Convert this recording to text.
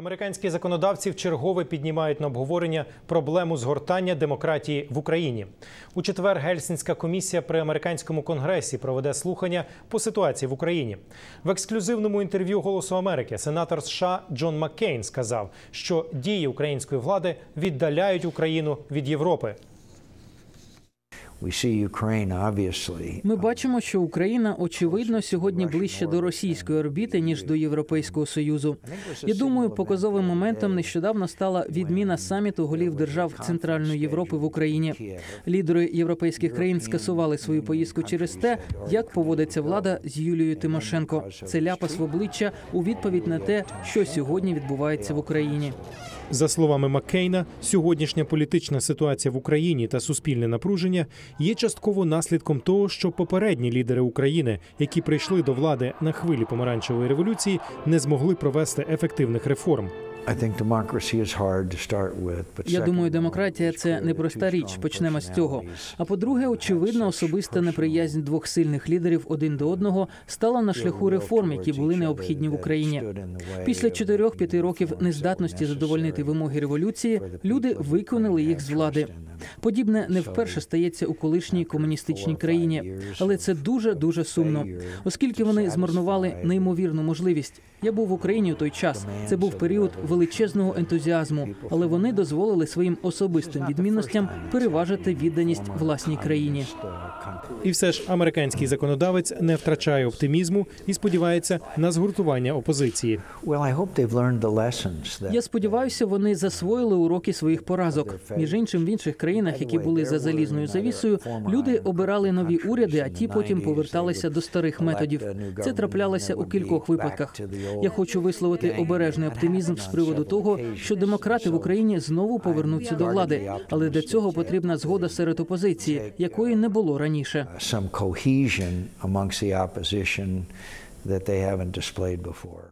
Американські законодавці вчергове піднімають на обговорення проблему згортання демократії в Україні. У четвер Гельсінська комісія при американському конгресі проведе слухання по ситуації в Україні. В ексклюзивному інтерв'ю Голосу Америки сенатор США Джон Маккейн сказав, що дії української влади віддаляють Україну від Європи. Ми бачимо, що Україна очевидно сьогодні ближче до російської орбіти ніж до Європейського союзу. Я думаю, показовим моментом нещодавно стала відміна саміту голів держав Центральної Європи в Україні. Лідери європейських країн скасували свою поїздку через те, як поводиться влада з Юлією Тимошенко. Це ляпас в обличчя у відповідь на те, що сьогодні відбувається в Україні. За словами Маккейна, сьогоднішня політична ситуація в Україні та суспільне напруження є частково наслідком того, що попередні лідери України, які прийшли до влади на хвилі помаранчевої революції, не змогли провести ефективних реформ. Я думаю, демократія це непроста річ. Почнемо з цього. А по-друге, очевидно, особиста неприязнь двох сильних лідерів один до одного стала на шляху реформ, які були необхідні в Україні. Після чотирьох-п'яти років нездатності задовольнити вимоги революції. Люди виконали їх з влади. Подібне не вперше стається у колишній комуністичній країні, але це дуже дуже сумно, оскільки вони змарнували неймовірну можливість. Я був в Україні у той час. Це був період величезного ентузіазму, але вони дозволили своїм особистим відмінностям переважити відданість власній країні. І все ж американський законодавець не втрачає оптимізму і сподівається на згуртування опозиції. Я сподіваюся, вони засвоїли уроки своїх поразок. Між іншим, в інших країнах, які були за залізною завісою, люди обирали нові уряди, а ті потім поверталися до старих методів. Це траплялося у кількох випадках. Я хочу висловити обережний оптимізм з приводу того, що демократи в Україні знову повернуться до влади, але для цього потрібна згода серед опозиції, якої не було раніше. some cohesion amongst the opposition that they haven't displayed before.